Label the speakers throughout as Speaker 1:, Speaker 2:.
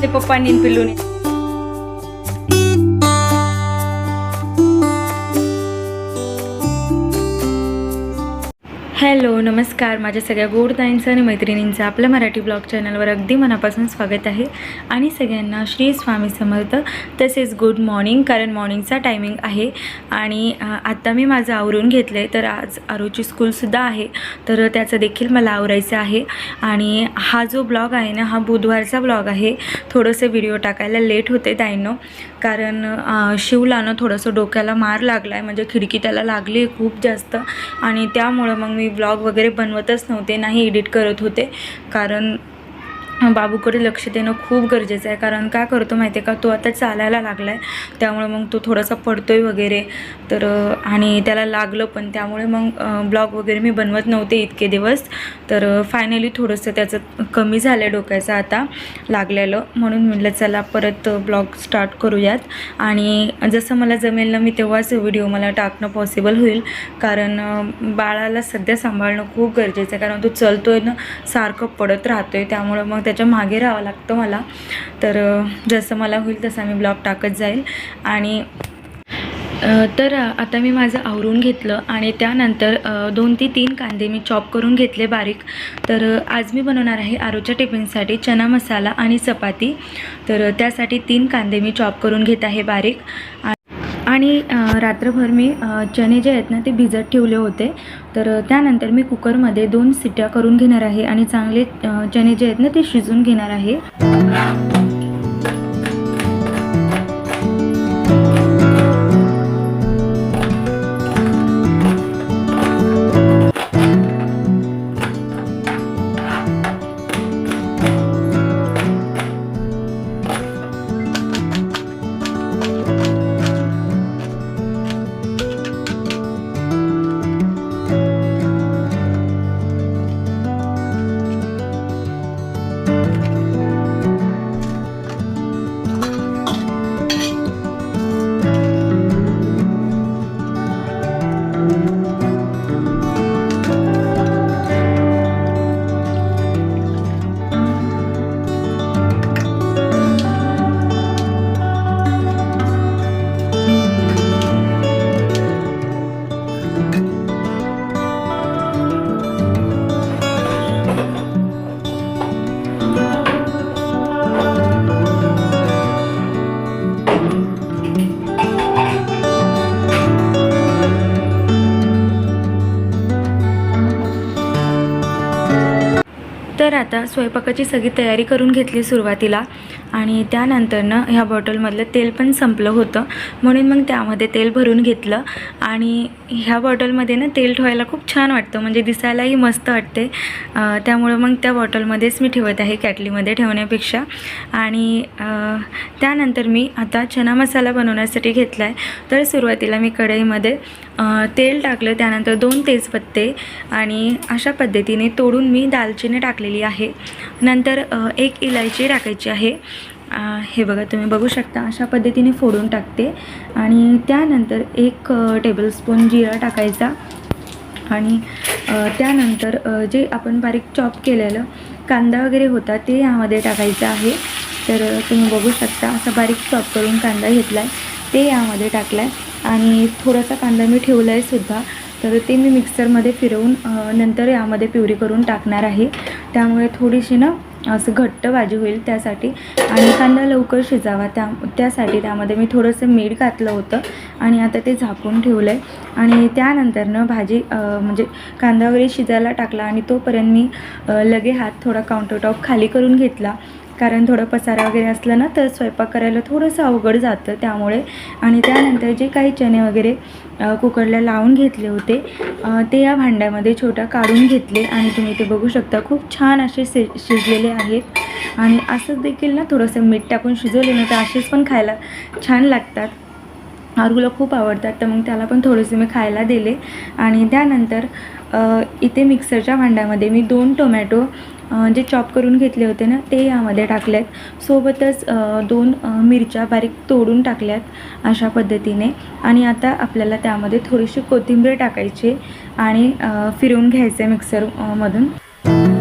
Speaker 1: ते पप्पांनी हॅलो नमस्कार. माझ्या सगळ्या गोडताईंचं आणि मैत्रिणींचं आपल्या मराठी ब्लॉग चॅनलवर अगदी मनापासून स्वागत आहे. आणि सगळ्यांना श्री स्वामी समर्थ तसेच गुड मॉर्निंग कारण मॉर्निंगचा टायमिंग आहे. आणि आत्ता मी माझं आवरून घेतलं आहे तर आज आरोची स्कूलसुद्धा आहे. तर त्याचं देखील मला आवरायचं आहे. आणि हा जो ब्लॉग आहे ना हा बुधवारचा ब्लॉग आहे. थोडंसं व्हिडिओ टाकायला लेट होते ताईंनो. कारण शिवलानं थोडंसं डोक्याला मार लागला आहे म्हणजे खिडकी त्याला लागली आहे खूप जास्त. आणि त्यामुळं मग मी ब्लॉग वगैरे बनवतच नव्हते नाही एडिट करत होते. कारण बाबूकडे लक्ष देणं खूप गरजेचं आहे. कारण काय करतो माहिती आहे का? तो आता चालायला लागला आहे त्यामुळे मग तो थोडासा पडतोय वगैरे. तर आणि त्याला लागलं पण. त्यामुळे मग ब्लॉग वगैरे मी बनवत नव्हते इतके दिवस. तर फायनली थोडंसं त्याचं कमी झालं आहे डोक्याचं आता लागलेलं. म्हणून म्हटलं चला परत ब्लॉग स्टार्ट करूयात. आणि जसं मला जमेल ना मी तेव्हाच व्हिडिओ मला टाकणं पॉसिबल होईल. कारण बाळाला सध्या सांभाळणं खूप गरजेचं आहे. कारण तो चलतो आहे ना सारखं पडत राहतो आहे त्यामुळं मग त्याच्यामागे राहावं लागतं मला. तर जसं मला होईल तसा मी ब्लॉग टाकत जाईल. आणि तर आता मी माझं आवरून घेतलं आणि त्यानंतर दोन ते तीन कांदे मी चॉप करून घेतले बारीक. तर आज मी बनवणार आहे आरोच्या टिफिनसाठी चना मसाला आणि चपाती. तर त्यासाठी तीन कांदे मी चॉप करून घेत आहे बारीक. आणि रात्रभर मी चणे जे आहेत ना ते भिजत ठेवले होते. तर त्यानंतर मी कुकरमध्ये दोन सिट्या करून घेणार आहे आणि चांगले चणे जे आहेत ना ते शिजून घेणार आहे. आता स्वयंपाकाची सगळी तयारी करून घेतली सुरुवातीला आणि त्यानंतरनं ह्या बॉटलमधलं तेल पण संपलं होतं. म्हणून मग त्यामध्ये तेल भरून घेतलं आणि ह्या बॉटलमध्ये ना तेल ठेवायला खूप छान वाटतं म्हणजे दिसायलाही मस्त वाटते. त्यामुळं मग त्या बॉटलमध्येच मी ठेवत आहे कॅटलीमध्ये ठेवण्यापेक्षा. आणि त्यानंतर मी आता चना मसाला बनवण्यासाठी घेतला आहे तर सुरुवातीला मी कढईमध्ये तेल टाकलं त्यानंतर दोन तेजपत्ते आणि अशा पद्धतीने तोडून मी दालचिनी टाकलेली आहे. नंतर एक इलायची टाकायची आहे. हे बघा तुम्ही बघू शकता अशा पद्धतीने फोडून टाकते. आणि त्यानंतर एक टेबलस्पून जिरा टाकायचा. आणि त्यानंतर जे आपण बारीक चॉप केलेलं कांदा वगैरे होता ते यामध्ये टाकायचं आहे. तर तुम्ही बघू शकता असा बारीक चॉप करून कांदा घेतला आहे ते यामध्ये टाकला आहे आणि थोडासा कांदा मी ठेवला आहे सुद्धा. तर ते मी मिक्सरमध्ये फिरवून नंतर यामध्ये प्युरी करून टाकणार आहे. त्यामुळे थोडीशी ना असं घट्ट भाजी होईल त्यासाठी. आणि कांदा लवकर शिजावा त्या त्यासाठी त्यामध्ये मी थोडंसं मीठ घातलं होतं आणि आता ते झाकून ठेवलं आहे आणि त्यानंतरनं भाजी म्हणजे कांदा वगैरे शिजायला टाकला आणि तोपर्यंत मी लगे हात थोडा काउंटरटॉप खाली करून घेतला. कारण थोडं पसारा वगैरे असलं ना तर स्वयंपाक करायला थोडंसं अवघड जातं त्यामुळे. आणि त्यानंतर जे काही चणे वगैरे कुकरला लावून घेतले होते ते या भांड्यामध्ये छोट्या काढून घेतले. आणि तुम्ही ते बघू शकता खूप छान असे शि शिजलेले आहेत. आणि असंच देखील ना थोडंसं मीठ टाकून शिजवले ना तर असेच पण खायला छान लागतात. आरूला खूप आवडतात तर मग त्याला पण थोडेसे मी खायला दिले. आणि त्यानंतर इथे मिक्सरच्या भांड्यामध्ये मी दोन टोमॅटो जे चॉप करून घेतले होते ना ते यामध्ये टाकलेत. सोबतच दोन मिरच्या बारीक तोडून टाकल्यात अशा पद्धतीने. आणि आता आपल्याला त्यामध्ये थोडीशी कोथिंबीर टाकायची आणि फिरवून घ्यायचं आहे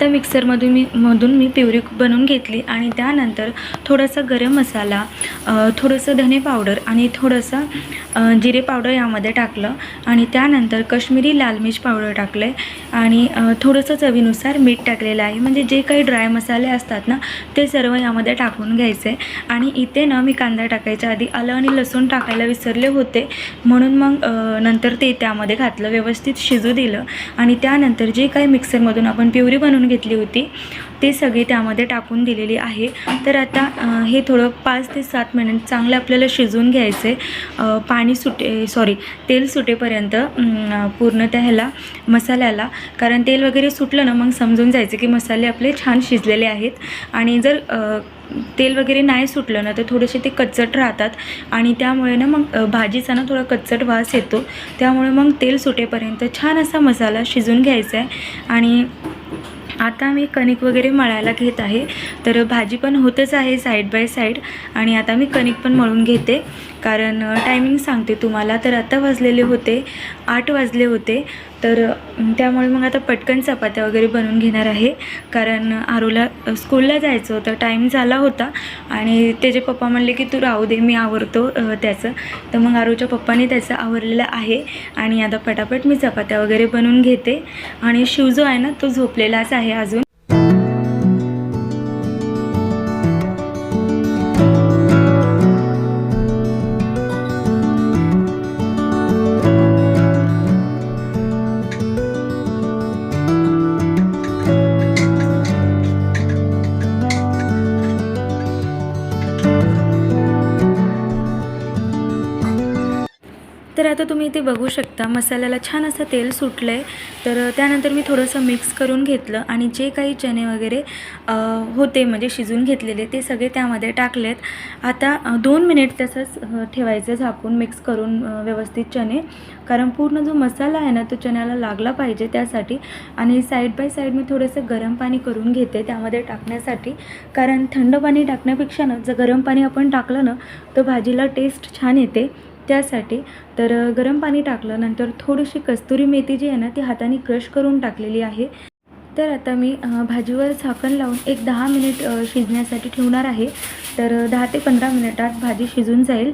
Speaker 1: आता मिक्सरमधून मी मधून मी प्युरी बनवून घेतली आणि त्यानंतर थोडासा गरम मसाला थोडंसं धने पावडर आणि थोडंसं जिरे पावडर यामध्ये टाकलं आणि त्यानंतर कश्मीरी लाल मिर्च पावडर टाकलं आहे आणि थोडंसं चवीनुसार मीठ टाकलेलं आहे. म्हणजे जे काही ड्राय मसाले असतात ना ते सर्व यामध्ये टाकून घ्यायचे. आणि इथे ना मी कांदा टाकायच्या आधी आलं आणि लसूण टाकायला विसरले होते. म्हणून मग नंतर ते त्यामध्ये घातलं व्यवस्थित शिजू दिलं. आणि त्यानंतर जे काही मिक्सरमधून आपण प्युरी बनवून घेतली होती ते सगळी त्यामध्ये टाकून दिलेली आहे. तर आता हे थोडं पाच ते सात मिनिट चांगलं आपल्याला शिजवून घ्यायचं आहे पाणी सुटे सॉरी तेल सुटेपर्यंत पूर्ण त्या ह्याला मसाल्याला. कारण तेल वगैरे सुटलं ना मग समजून जायचं की मसाले आपले छान शिजलेले आहेत. आणि जर तेल वगैरे नाही सुटलं ना तर थोडेसे ते कच्चट राहतात. आणि त्यामुळे ना मग भाजीचा ना थोडा कच्चट वास येतो. त्यामुळे मग तेल सुटेपर्यंत छान असा मसाला शिजून घ्यायचा आहे आणि आता मी कणिक वगैरे मळायला घेत आहे. तर भाजी पण होतच आहे साईड बाय साईड आणि आता मी कणिक पण मळून घेते. कारण टायमिंग सांगते तुम्हाला. तर आता वाजलेले होते आठ वाजले होते. तर त्यामुळे मग आता पटकन चपात्या वगैरे बनवून घेणार आहे. कारण आरूला स्कूलला जायचं होतं. टाईम झाला होता. आणि त्याचे पप्पा म्हणले की तू राहू दे मी आवरतो त्याचं. तर मग आरूच्या पप्पाने त्याचं आवरलेलं आहे. आणि आता पटापट मी चपात्या वगैरे बनवून घेते. आणि शिव जो आहे ना तो झोपलेलाच आहे अजून. तर आता तुम्ही इथे बघू शकता मसाल्याला छान असं तेल सुटलं आहे तर त्यानंतर मी थोडंसं मिक्स करून घेतलं आणि जे काही चणे वगैरे होते म्हणजे शिजून घेतलेले ते सगळे त्यामध्ये टाकलेत. आता दोन मिनिट तसंच ठेवायचं झाकून मिक्स करून व्यवस्थित चणे. कारण पूर्ण जो मसाला आहे ना तो चण्याला लागला पाहिजे त्यासाठी. आणि साईड बाय साईड मी थोडंसं गरम पाणी करून घेते त्यामध्ये टाकण्यासाठी. कारण थंड पाणी टाकण्यापेक्षा ना जर गरम पाणी आपण टाकलं ना तर भाजीला टेस्ट छान येते. त्यासाठी तर गरम पाणी टाकलं नंतर थोडीशी कस्तुरी मेथी जी आहे ना ती हाताने क्रश करून टाकलेली आहे. तर आता मी भाजीवर झाकण लावून एक दहा मिनिट शिजण्यासाठी ठेवणार आहे. तर दहा ते पंधरा मिनिटात भाजी शिजून जाईल.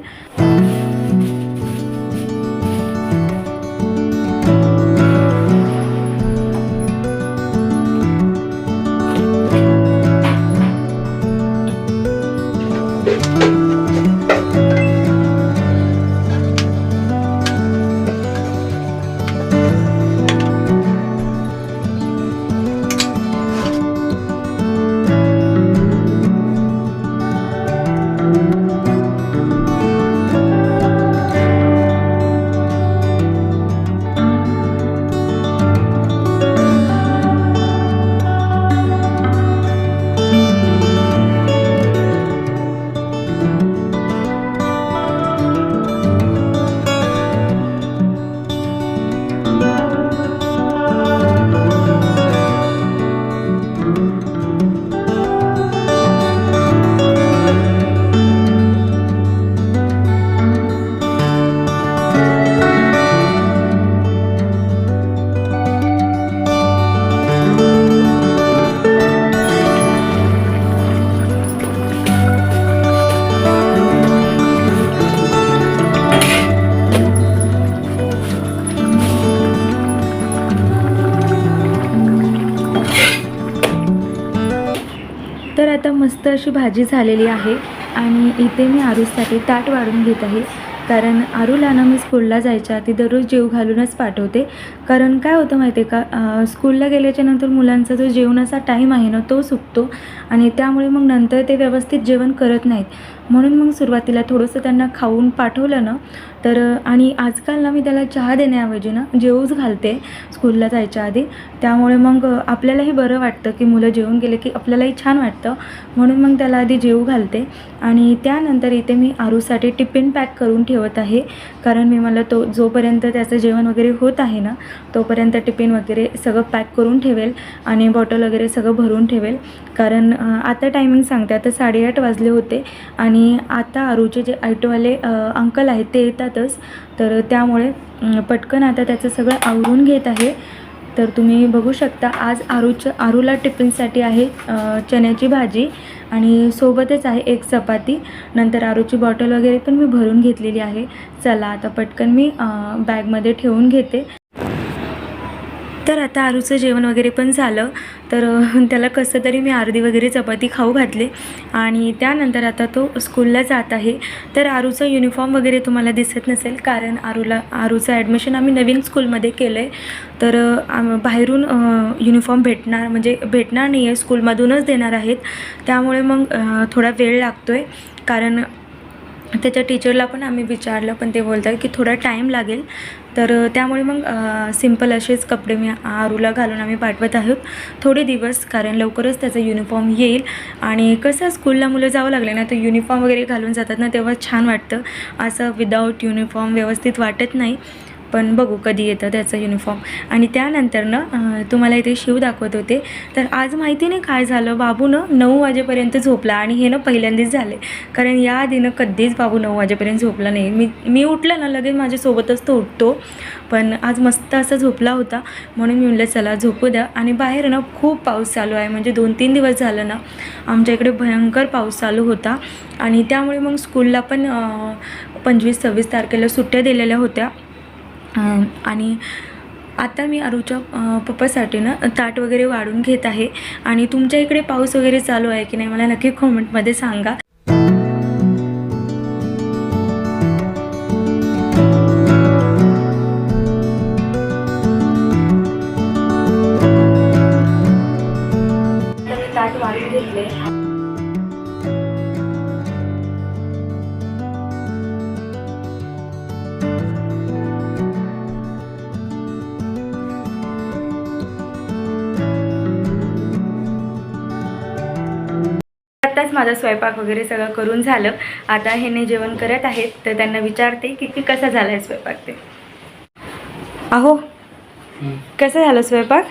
Speaker 1: अशी भाजी झालेली आहे आणि इथे मी आरूसाठी ताट वाढून घेत आहे. कारण आरूला ना मी स्कूलला जायच्या आधी दररोज जेव घालूनच पाठवते. कारण काय होतं माहिती आहे का स्कूलला गेल्याच्यानंतर मुलांचा जो जेवणाचा टाईम आहे ना तो सुकतो आणि त्यामुळे मग नंतर ते व्यवस्थित जेवण करत नाहीत. म्हणून मग सुरुवातीला थोडंसं त्यांना खाऊन पाठवलं ना तर आणि आजकाल ना मी त्याला चहा देण्याऐवजी ना जेवूच घालते स्कूलला जायच्या आधी. त्यामुळे मग आपल्यालाही बरं वाटतं की मुलं जेवून गेले की आपल्यालाही छान वाटतं. म्हणून मग त्याला आधी जेवू घालते. आणि त्यानंतर इथे मी आरूसाठी टिफिन पॅक करून ठेवत आहे. कारण मी मला तो जोपर्यंत त्याचं जेवण वगैरे होत आहे ना तोपर्यंत टिफिन वगैरे सगळं पॅक करून ठेवेल आणि बॉटल वगैरे सगळं भरून ठेवेल. कारण आता टायमिंग सांगते. आता साडेआठ वाजले होते आणि आता आरूचे जे ॲटोवाले अंकल आहेत ते येतात येतातच तर त्यामुळे पटकन आता त्याचं सगळं आवरून घेत आहे. तर तुम्ही बघू शकता आज आरूच्या आरूला टिफिनसाठी आहे चण्याची भाजी आणि सोबतच आहे एक चपाती. नंतर आरूची बॉटल वगैरे पण मी भरून घेतलेली आहे. चला आता पटकन मी बॅगमध्ये ठेवून घेते. तर आता आरूचं जेवण वगैरे पण झालं. तर त्याला कसं तरी मी अर्धी वगैरे चपाती खाऊ घातले. आणि त्यानंतर आता तो स्कूलला जात आहे. तर आरूचा युनिफॉर्म वगैरे तुम्हाला दिसत नसेल कारण आरूला आरूचं ॲडमिशन आम्ही नवीन स्कूलमध्ये केलं आहे तर बाहेरून युनिफॉर्म भेटणार म्हणजे भेटणार नाही आहे स्कूलमधूनच देणार आहेत. त्यामुळे मग थोडा वेळ लागतो आहे कारण त्याच्या टीचरला पण आम्ही विचारलं पण ते बोलतात की थोडा टाईम लागेल. तर त्यामुळे मग सिंपल असेच कपडे मी आरूला घालून आम्ही पाठवत आहोत. थोडे दिवस कारण लवकरच त्याचा युनिफॉर्म येईल. आणि कसं स्कूलला मुलं जावं लागले ना तर युनिफॉर्म वगैरे घालून जातात ना तेव्हा छान वाटतं. असं विदाऊट युनिफॉर्म व्यवस्थित वाटत नाही. पण बघू कधी येतं त्याचं युनिफॉर्म आणि त्यानंतर ना तुम्हाला इथे शिव दाखवत होते. तर आज माहिती नाही काय झालं. बाबू ना नऊ वाजेपर्यंत झोपला आणि हे ना पहिल्यांदाच झाले. कारण या आधीनं कधीच बाबू नऊ वाजेपर्यंत झोपला नाही. मी मी उठलं ना लगेच माझ्यासोबतच तो उठतो. पण आज मस्त असा झोपला होता. म्हणून मी म्हणलं चला झोपू द्या. आणि बाहेर ना खूप पाऊस चालू आहे. म्हणजे दोन तीन दिवस झालं ना आमच्या इकडे भयंकर पाऊस चालू होता. आणि त्यामुळे मग स्कूलला पण पंचवीस सव्वीस तारखेला सुट्ट्या दिलेल्या होत्या. आणि आता मी अरूच्या पप्पासाठी ना ताट वगैरे वाढून घेत आहे. आणि तुमच्या इकडे पाऊस वगैरे चालू आहे की नाही मला नक्की कॉमेंटमध्ये सांगा. आत्ताच माझा स्वयंपाक वगैरे सगळं करून झालं. आता हे जेवण करत आहेत तर त्यांना विचारते की की कसा झाला आहे स्वयंपाक ते. अहो कसं झालं स्वयंपाक?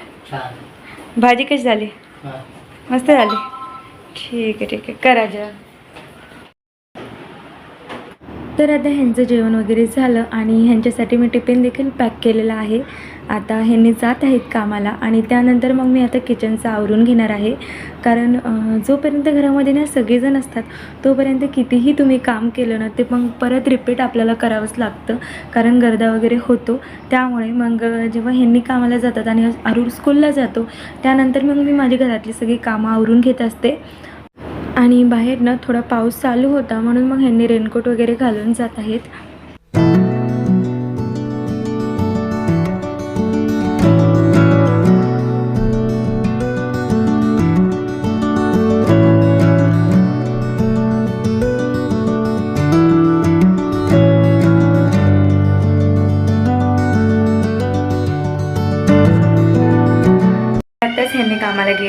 Speaker 1: भाजी कशी झाली. मस्त झाली. ठीक आहे ठीक आहे. करा जेवण. तर आता ह्यांचं जेवण वगैरे झालं आणि ह्यांच्यासाठी मी टिफिन देखील पॅक केलेला आहे. आता ह्यांनी जात आहेत कामाला आणि त्यानंतर मग मी आता किचनचं आवरून घेणार आहे. कारण जोपर्यंत घरामध्ये ना सगळेजण असतात तोपर्यंत कितीही तुम्ही काम केलं ना ते मग परत रिपीट आपल्याला करावंच लागतं. कारण गर्दा वगैरे होतो. त्यामुळे मग जेव्हा ह्यांनी कामाला जातात आणि अरुण स्कूलला जातो त्यानंतर मग मी माझी घरातली सगळी कामं आवरून घेत असते. आणि बाहेर ना थोडा पाऊस चालू होता म्हणून मग ह्यांनी रेनकोट वगैरे घालून जात आहेत.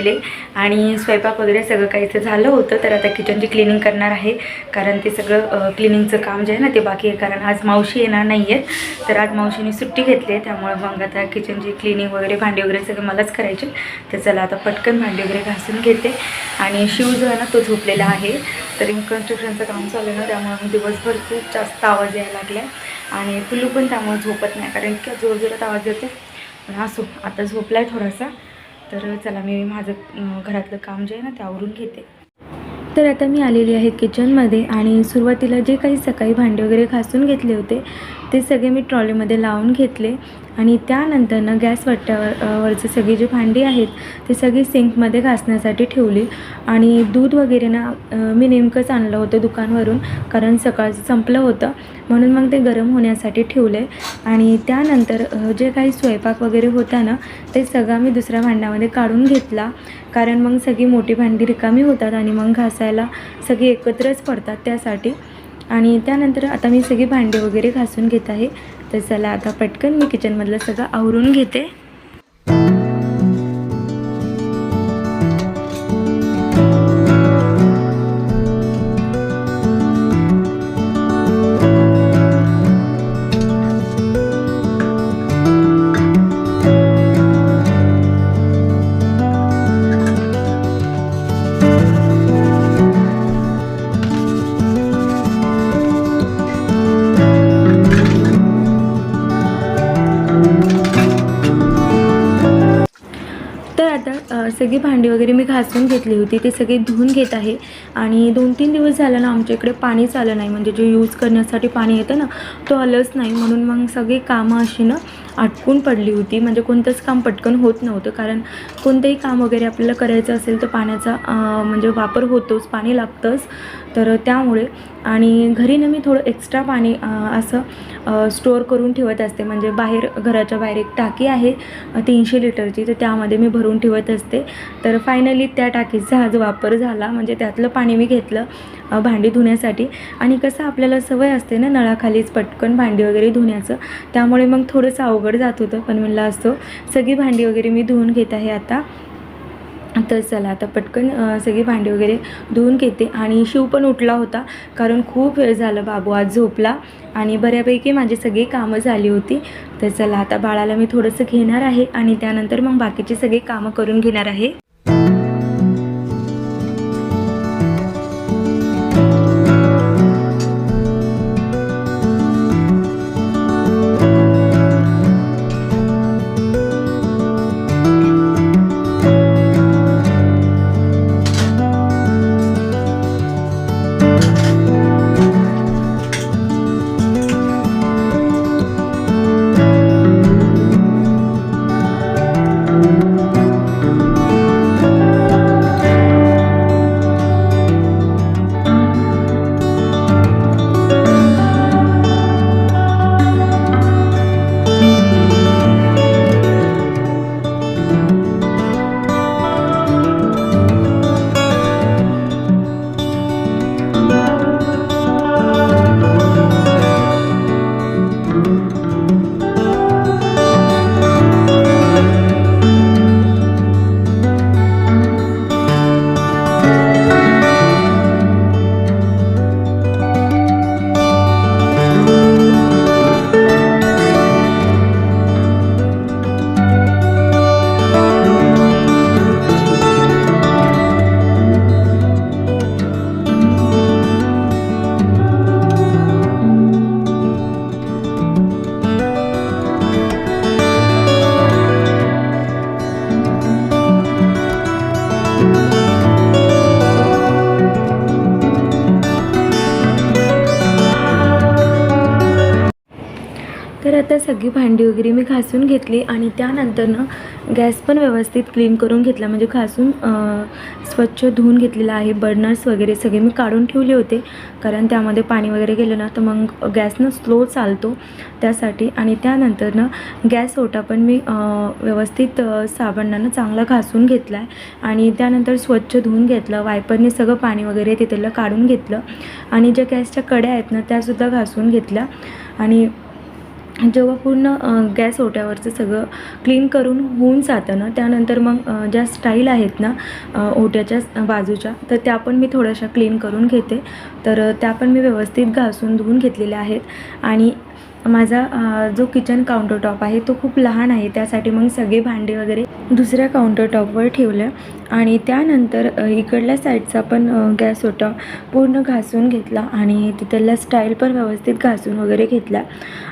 Speaker 1: कामाला आणि स्वयंपाक वगैरे सगळं काहीचं झालं होतं तर आता किचनची क्लिनिंग करणार आहे. कारण ते सगळं क्लिनिंगचं काम जे आहे ना ते बाकी आहे. कारण आज मावशी येणार नाही आहेत तर आज मावशीने सुट्टी घेतली आहे. त्यामुळे मग आता किचनची क्लिनिंग वगैरे भांडी वगैरे सगळं मलाच करायचे तर चला आता पटकन भांडी वगैरे घासून घेते. आणि शिव जो आहे ना तो झोपलेला आहे. तरी कन्स्ट्रक्शनचं काम चालू आहे ना त्यामुळे मग दिवसभर खूप जास्त आवाज यायला लागला आणि पिल्लू पण त्यामुळे झोपत नाही. कारण इतक्या जोरजोरात आवाज येते पण असो आता झोपला आहे थोडासा. तर चला मी माझं घरातलं काम जे आहे ना ते आवरून घेते. तर आता मी आलेली आहे किचनमध्ये आणि सुरुवातीला जे काही सकाळी भांडे वगैरे घासून घेतले होते ते सगळे मी ट्रॉलीमध्ये लावून घेतले. आणि त्यानंतर ना गॅस वट्ट्यावर वरचे सगळी जी भांडी आहेत ते सगळी सिंकमध्ये घासण्यासाठी ठेवली. आणि दूध वगैरे ना मी नेमकंच आणलं होतं दुकानवरून कारण सकाळचं संपलं होतं. म्हणून मग ते गरम होण्यासाठी ठेवले. आणि त्यानंतर जे काही स्वयंपाक वगैरे होता ना ते सगळा मी दुसऱ्या भांड्यामध्ये काढून घेतला. कारण मग सगळी मोठी भांडी रिकामी होतात आणि मग घासायला सगळी एकत्रच पडतात त्यासाठी. आणि त्यानंतर आता मी सगळी भांडी वगैरे घासून घेत आहे. तर चला आता पटकन मी किचनमधलं सगळं आवरून घेते. सगळी भांडी वगैरे मी घासून घेतली होती ते सगळी धुवून घेत आहे. आणि दोन तीन दिवस झालं ना आमच्या इकडे पाणीच आलं नाही. म्हणजे जे यूज करण्यासाठी पाणी येतं ना तो आलंच नाही. म्हणून मग सगळी कामं अशी ना अटकून पडली होती. म्हणजे कोणतंच काम पटकन होत नव्हतं. कारण कोणतंही काम वगैरे आपल्याला करायचं असेल तर पाण्याचा म्हणजे वापर होतोच. पाणी लागतंच. तर त्यामुळे आणि घरी ना मी थोडं एक्स्ट्रा पाणी असं स्टोअर करून ठेवत असते. म्हणजे बाहेर घराच्या बाहेर एक टाकी आहे तीनशे लिटरची. तर त्यामध्ये मी भरून ठेवत असते. तर फायनली त्या टाकीचा आज वापर झाला. म्हणजे त्यातलं पाणी मी घेतलं भांडी धुण्यासाठी. आणि कसं आपल्याला सवय असते ना नळाखालीच पटकन भांडी वगैरे धुण्याचं. त्यामुळे मग थोडंसं अवघड जात होतं. पण म्हणलं असतो सगळी भांडी वगैरे मी धुवून घेत आहे आता. तर चला आता पटकन सगळी भांडी वगैरे धुवून घेते. आणि शिव पण उठला होता कारण खूप वेळ झाला बाबू आज झोपला. आणि बऱ्यापैकी माझी सगळी कामं झाली होती. तर चला आता बाळाला मी थोडंसं घेणार आहे आणि त्यानंतर मग बाकीची सगळी कामं करून घेणार आहे. आता सगळी भांडी वगैरे मी घासून घेतली आणि त्यानंतर ना गॅस पण व्यवस्थित क्लीन करून घेतला. म्हणजे घासून स्वच्छ धुवून घेतलेला आहे. बर्नर्स वगैरे सगळे मी काढून ठेवले होते. कारण त्यामध्ये पाणी वगैरे गेलं ना तर मग गॅस ना स्लो चालतो त्यासाठी. आणि त्यानंतर ना गॅस ओटा पण मी व्यवस्थित साबणानं चांगला घासून घेतला आहे आणि त्यानंतर स्वच्छ धुवून घेतलं. वायपरने सगळं पाणी वगैरे तिथलं काढून घेतलं. आणि ज्या गॅसच्या कड्या आहेत ना त्यासुद्धा घासून घेतल्या. आणि जेव्हा पूर्ण गॅस ओट्यावरचं सगळं क्लीन करून होऊन जातं ना त्यानंतर मग ज्या स्टाईल आहेत ना ओट्याच्या बाजूच्या तर त्या पण मी थोड्याशा क्लीन करून घेते. तर त्या पण मी व्यवस्थित घासून धुवून घेतलेल्या आहेत. आणि माझा जो किचन काउंटर टॉप आहे तो खूप लहान आहे. त्यासाठी मग सगळे भांडे वगैरे दुसऱ्या काउंटर टॉपवर ठेवलं. आणि त्यानंतर इकडल्या साईडचा पण गॅस होता. पूर्ण घासून घेतला आणि तिथला स्टाईल पण व्यवस्थित घासून वगैरे घेतला.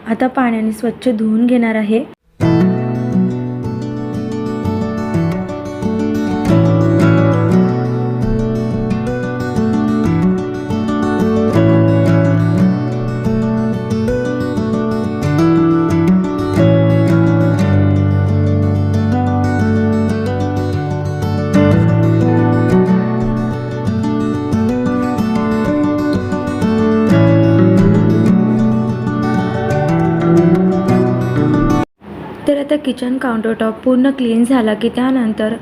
Speaker 1: आता पाण्याने स्वच्छ धुवून घेणार आहे. किचन काउंटर टॉप पूर्ण क्लीन झाला की त्यानंतर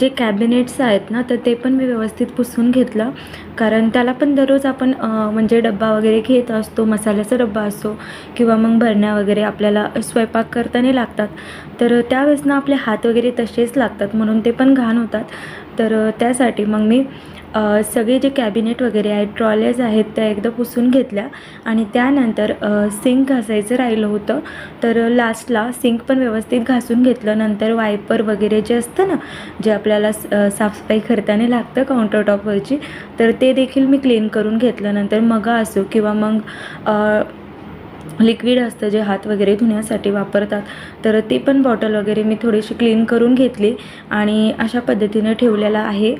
Speaker 1: जे कॅबिनेट्स आहेत ना तर ते पण मी व्यवस्थित पुसून घेतलं. कारण त्याला पण दररोज आपण म्हणजे डब्बा वगैरे घेत असतो मसाल्याचा डब्बा असतो किंवा मग भरण्या वगैरे आपल्याला स्वयंपाक करताना लागतात. तर त्यावेळेस ना आपले हात वगैरे तसेच लागतात म्हणून ते पण घाण होतात. तर त्यासाठी मग मी सगळे जे कॅबिनेट वगैरे आहेत ट्रॉलेज आहेत त्या एकदा पुसून घेतल्या आणि त्यानंतर सिंक घासायचं राहिलं होतं. तर लास्टला सिंक पण व्यवस्थित घासून घेतलं. नंतर वायपर वगैरे जे असतं ना जे आपल्याला स- साफसफाई करताना लागतं काउंटर टॉपवरची तर ते देखील मी क्लीन करून घेतलं. नंतर मग असो किंवा मग लिक्विड असतं जे हात वगैरे धुण्यासाठी वापरतात तर ते पण बॉटल वगैरे मी थोडीशी क्लीन करून घेतली आणि अशा पद्धतीनं ठेवलेलं आहे.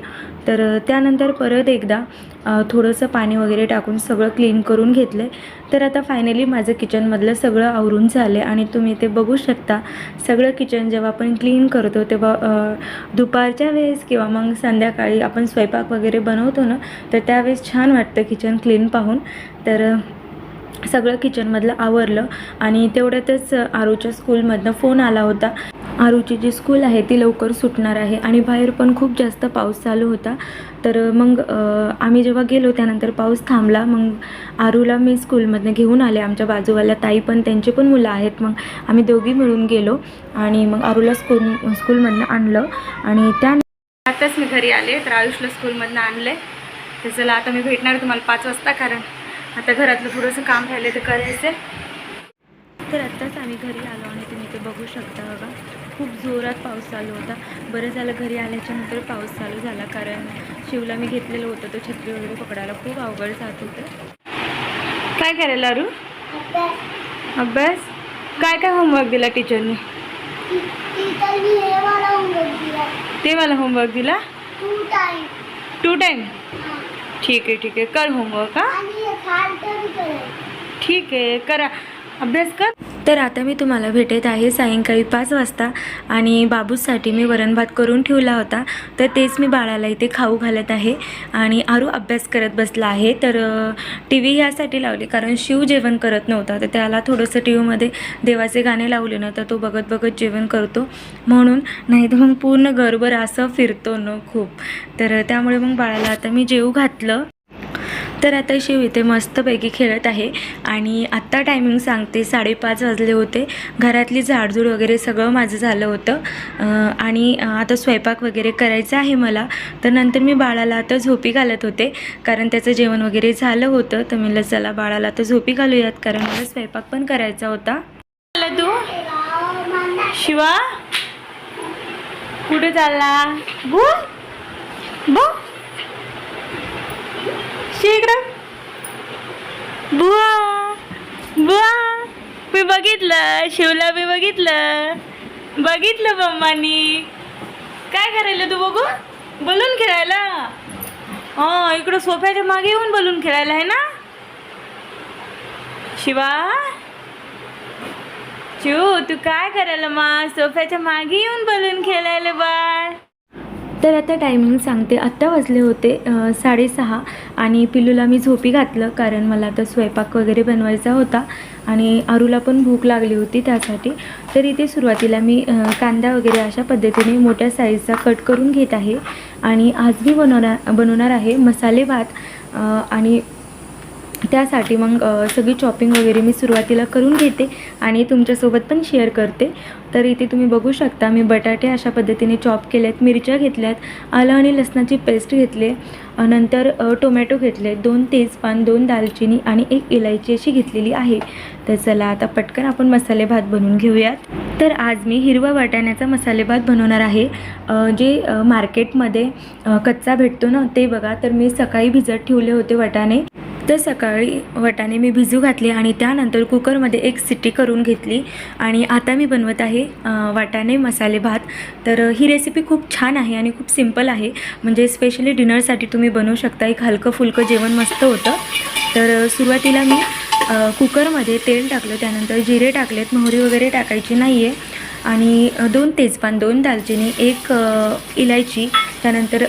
Speaker 1: तर त्यानंतर परत एकदा थोडंसं पाणी वगैरे टाकून सगळं क्लीन करून घेतलं तर आता फायनली माझं किचनमधलं सगळं आवरून झालं आणि तुम्ही ते बघू शकता सगळं किचन जेव्हा आपण क्लीन करतो तेव्हा दुपारच्या वेळेस किंवा मग संध्याकाळी आपण स्वयंपाक वगैरे बनवतो ना तर त्यावेळेस छान वाटतं किचन क्लीन पाहून. तर सगळं किचनमधलं आवरलं आणि तेवढ्यातच आरूच्या स्कूलमधनं फोन आला होता. आरूची जी स्कूल आहे ती लवकर सुटणार आहे. आणि बाहेर पण खूप जास्त पाऊस चालू होता. तर मग आम्ही जेव्हा गेलो त्यानंतर पाऊस थांबला. मग आरूला मी स्कूलमधनं घेऊन आले. आमच्या बाजूवाल्या ताई पण त्यांची पण मुलं आहेत. मग आम्ही दोघी मिळून गेलो. आणि मग आरूला स्कूल स्कूलमधनं आणलं. आणि त्या आताच मी घरी आले. तर आयुषला स्कूलमधनं आणलं तर चला आता मी भेटणार तुम्हाला पाच वाजता. कारण आता घरातलं थोडंसं काम राहिलं तर करायचं आहे. तर आत्ताच आम्ही घरी आलो आणि तुम्ही ते बघू शकता बघा. खूप जोरात पाऊस चालू होता. बरं झालं घरी आल्याच्यानंतर पाऊस चालू झाला. कारण शिवला मी घेतलेलं होतं. तो छत्री वगैरे पकडायला खूप अवघड जात होतं. काय करायला अरू अभ्यास. काय काय होमवर्क दिला टीचरने ते मला होमवर्क दिला?
Speaker 2: टू
Speaker 1: टाईम ठीक आहे ठीक आहे. कर होमवर्क हां.
Speaker 2: हे
Speaker 1: ठीक आहे करा. अभ्यास कर. तर आता मी तुम्हाला भेटत आहे सायंकाळी पाच वाजता आणि बाबूसाठी मी वरण भात करून ठेवला होता. तर तेच मी बाळाला इथे खाऊ घालत आहे आणि आरू अभ्यास करत बसला आहे. तर टी व्ही ह्यासाठी लावली कारण शिव जेवण करत नव्हता. तर त्याला थोडंसं टी व्हीमध्ये देवाचे गाणे लावले ना तर तो बघत बघत जेवण करतो. म्हणून नाही तर मग पूर्ण घरभर असं फिरतो न खूप. तर त्यामुळे मग बाळाला आता मी जेवू घातलं. तर आता शिव इथे मस्तपैकी खेळत आहे आणि आत्ता टायमिंग सांगते साडेपाच वाजले होते. घरातली झाडझूड वगैरे सगळं माझं झालं होतं. आणि आता स्वयंपाक वगैरे करायचा आहे मला. तर नंतर मी बाळाला आता झोपी घालत होते. कारण त्याचं जेवण वगैरे झालं होतं. तर मी चला बाळाला आता झोपी घालूयात. कारण मला स्वयंपाक पण करायचा होता. तू? शिवा? कुठे चालला? बो बो शीघ्र बुवा बुवा मी बघितलं शिवला मी बघितलं. बघितलं मम्मानी काय करायला तू बघू? बलून खेळायला. हा इकडं सोफ्याच्या मागे येऊन बलून खेळायला आहे ना? शिवा. शिव तू काय करायला मा? सोफ्याच्या मागे येऊन बलून खेळायला बाळ. तर आता टायमिंग सांगते. आत्ता वाजले होते साडेसहा आणि पिल्लूला मी झोपी घातलं कारण मला आता स्वयंपाक वगैरे बनवायचा होता आणि आरूला पण भूक लागली होती त्यासाठी. तर इथे सुरुवातीला मी कांदा वगैरे अशा पद्धतीने मोठ्या साईजचा कट करून घेत आहे. आणि आज मी बनवणार बनवणार आहे मसाले भात आणि त्यासाठी मग सगळी चॉपिंग वगैरे मी सुरुवातीला करून घेते आणि तुमच्यासोबत पण शेअर करते. तर इथे तुम्ही बघू शकता मी बटाटे अशा पद्धतीने चॉप केल्यात मिरच्या घेतल्यात आलं आणि लसणाची पेस्ट घेतली नंतर टोमॅटो घेतले दोन तेजपान दोन दालचिनी आणि एक इलायची अशी घेतलेली आहे. तर चला आता पटकन आपण मसाले भात बनवून घेऊयात. तर आज मी हिरवा वाटाण्याचा मसाले भात बनवणार आहे. जे मार्केटमध्ये कच्चा भेटतो ना ते बघा. तर मी सकाळी भिजत ठेवले होते वाटाणे. तर सकाळी वटाने मी भिजू घातले आणि त्यानंतर कुकरमध्ये एक सिटी करून घेतली. आणि आता मी बनवत आहे वाटाने वाटाणे मसाले भात. तर ही रेसिपी खूप छान आहे आणि खूप सिंपल आहे. म्हणजे स्पेशली डिनरसाठी तुम्ही बनवू शकता. एक हलकं फुलकं जेवण मस्त होतं. तर सुरुवातीला मी कुकरमध्ये तेल टाकलं. त्यानंतर जिरे टाकलेत. मोहरी वगैरे टाकायची नाही आहे आणि दोन तेजपान दोन दालचिनी एक इलायची त्यानंतर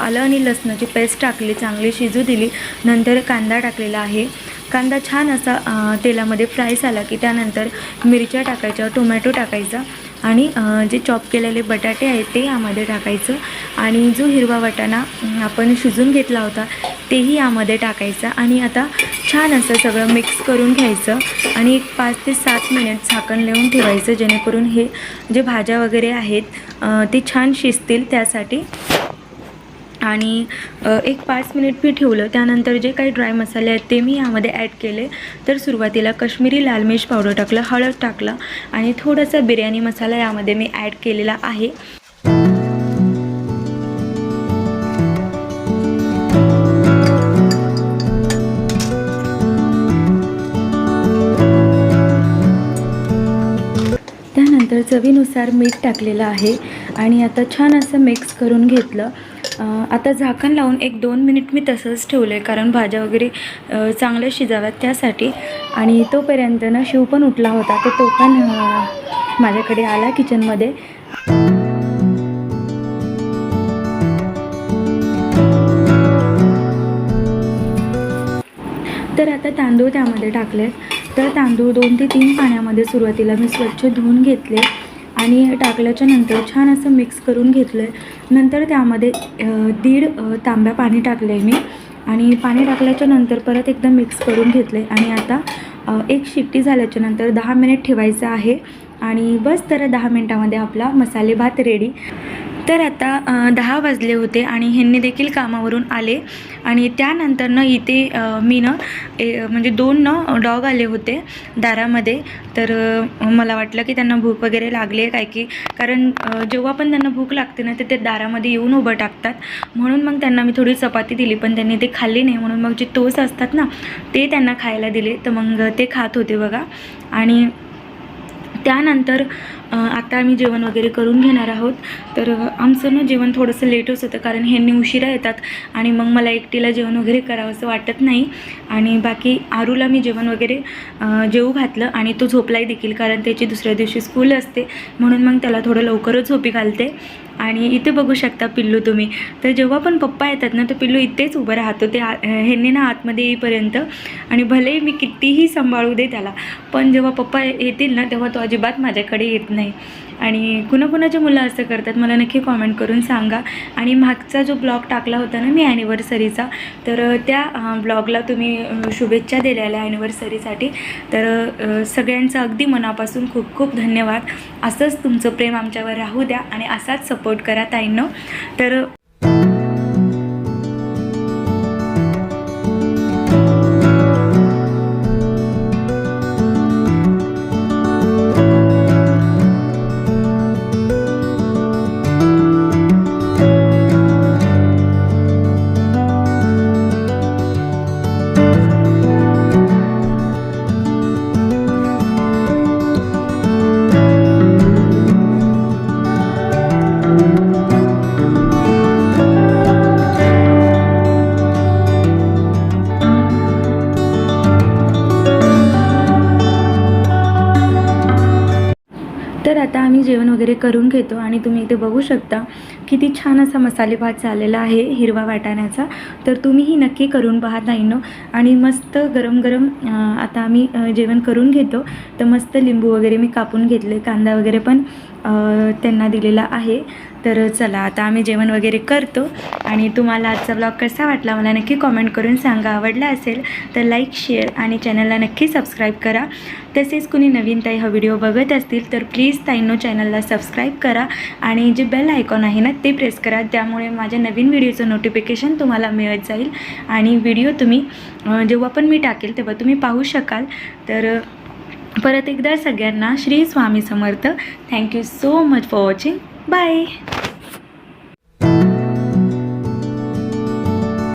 Speaker 1: आलं आणि लसणाची पेस्ट टाकली चांगली शिजू दिली नंतर कांदा टाकलेला आहे. कांदा छान असा तेलामध्ये फ्राय झाला की त्यानंतर मिरच्या टाकायच्या टोमॅटो टाकायचा आणि जे चॉप केलेले बटाटे आहेत ते यामध्ये टाकायचं. आणि जो हिरवा वाटाणा आपण शिजून घेतला होता तेही यामध्ये टाकायचा. आणि आता छान असं सगळं मिक्स करून घ्यायचं. आणि एक पाच ते सात मिनिट झाकण लावून ठेवायचं जेणेकरून हे जे भाज्या वगैरे आहेत ते छान शिजतील त्यासाठी. आणि एक पाच मिनिट मी ठेवलं. त्यानंतर जे काही ड्राय मसाले आहेत ते मी यामध्ये ॲड केले. तर सुरुवातीला कश्मीरी लाल मिर्च पावडर टाकलं हळद टाकलं आणि थोडासा बिर्याणी मसाला यामध्ये मी ॲड केलेला आहे. त्यानंतर चवीनुसार मीठ टाकलेलं आहे आणि आता छान असं मिक्स करून घेतलं. आता झाकण लावून एक दोन मिनिट मी तसंच ठेवलं आहे कारण भाज्या वगैरे चांगल्या शिजाव्यात त्यासाठी. आणि तोपर्यंत ना शिव पण उठला होता तर तो पण माझ्याकडे आला किचनमध्ये. तर आता तांदूळ त्यामध्ये टाकले तर तांदूळ दोन ते तीन पाण्यामध्ये सुरुवातीला मी स्वच्छ धुवून घेतले. आणि टाकल्याच्या नंतर छान असं मिक्स करून घेतलं आहे नंतर त्यामध्ये दीड तांब्या पाणी टाकलं आहे मी. आणि पाणी टाकल्याच्या नंतर परत एकदा मिक्स करून घेतलं आहे आणि आता एक शिट्टी झाल्याच्यानंतर दहा मिनिट ठेवायचं आहे. आणि बस तर दहा मिनटामध्ये आपला मसाले भात रेडी तर आता दहा वाजले होते आणि ह्यांनी देखील कामावरून आले. आणि त्यानंतर इथे मी ना ए म्हणजे दोन न डॉग आले होते दारामध्ये. तर मला वाटलं की त्यांना भूक वगैरे लागली आहे काय की कारण जेव्हा पण त्यांना भूक लागते ना तर ते दारामध्ये येऊन उभं टाकतात. म्हणून मग त्यांना मी थोडी चपाती दिली पण त्यांनी ते खाल्ली नाही. म्हणून मग जे तोस असतात ना ते त्यांना खायला दिले. तर मग ते खात होते बघा. आणि त्यानंतर आता आम्ही जेवण वगैरे करून घेणार आहोत. तर आमचं ना जेवण थोडंसं लेटच होतं कारण ह्यांनी उशिरा येतात आणि मग मला एकटीला जेवण वगैरे करावं असं वाटत नाही. आणि बाकी आरूला मी जेवण वगैरे जेवू घातलं आणि तो झोपलाही देखील कारण त्याची दुसऱ्या दिवशी स्कूल असते. म्हणून मग त्याला थोडं लवकरच झोपी घालते. आणि इथे बघू शकता पिल्लू तुम्ही. तर जेव्हा पण पप्पा येतात ना तर पिल्लू इथेच उभं राहतो. ते आ ह्यांनी ना आतमध्ये येईपर्यंत. आणि भलेही मी कितीही सांभाळू दे त्याला पण जेव्हा पप्पा येतील ना तेव्हा तो अजिबात माझ्याकडे येत नाही. आणि कुणाकुणाचे मुलं असं करतात मला नक्की कॉमेंट करून सांगा. आणि मागचा जो ब्लॉग टाकला होता ना मी ॲनिव्हर्सरीचा तर त्या ब्लॉगला तुम्ही शुभेच्छा दिलेल्या ॲनिव्हर्सरीसाठी तर सगळ्यांचं अगदी मनापासून खूप खूप धन्यवाद. असंच तुमचं प्रेम आमच्यावर राहू द्या आणि असाच सपोर्ट करा ताईंनो. तर तर आता आम्ही जेवण वगैरे करून घेतो आणि तुम्ही इथे बघू शकता किती छान असा मसाले भात झालेला आहे हिरवा वाटाण्याचा. तर तुम्हीही नक्की करून पाहत नाही आणि मस्त गरम गरम आता आम्ही जेवण करून घेतो. तर मस्त लिंबू वगैरे मी कापून घेतले कांदा वगैरे पण त्यांना दिलेला आहे. तर चला आता आम्ही जेवण वगैरे करतो. आणि तुम्हाला आजचा ब्लॉग कसा वाटला मला नक्की कॉमेंट करून सांगा. आवडला असेल तर लाईक शेअर आणि चॅनलला नक्की सबस्क्राईब करा. तसेच कुणी नवीन ताई हा व्हिडिओ बघत असतील तर प्लीज ताईंनो चॅनलला सबस्क्राईब करा. आणि जे बेल आयकॉन आहे ना ते प्रेस करा. त्यामुळे माझ्या नवीन व्हिडिओचं नोटिफिकेशन तुम्हाला मिळत जाईल. आणि व्हिडिओ तुम्ही जेव्हा पण मी टाकेल तेव्हा तुम्ही पाहू शकाल. तर परत एकदा सगळ्यांना Shri Swami Samarth. Thank you so much for watching Bye!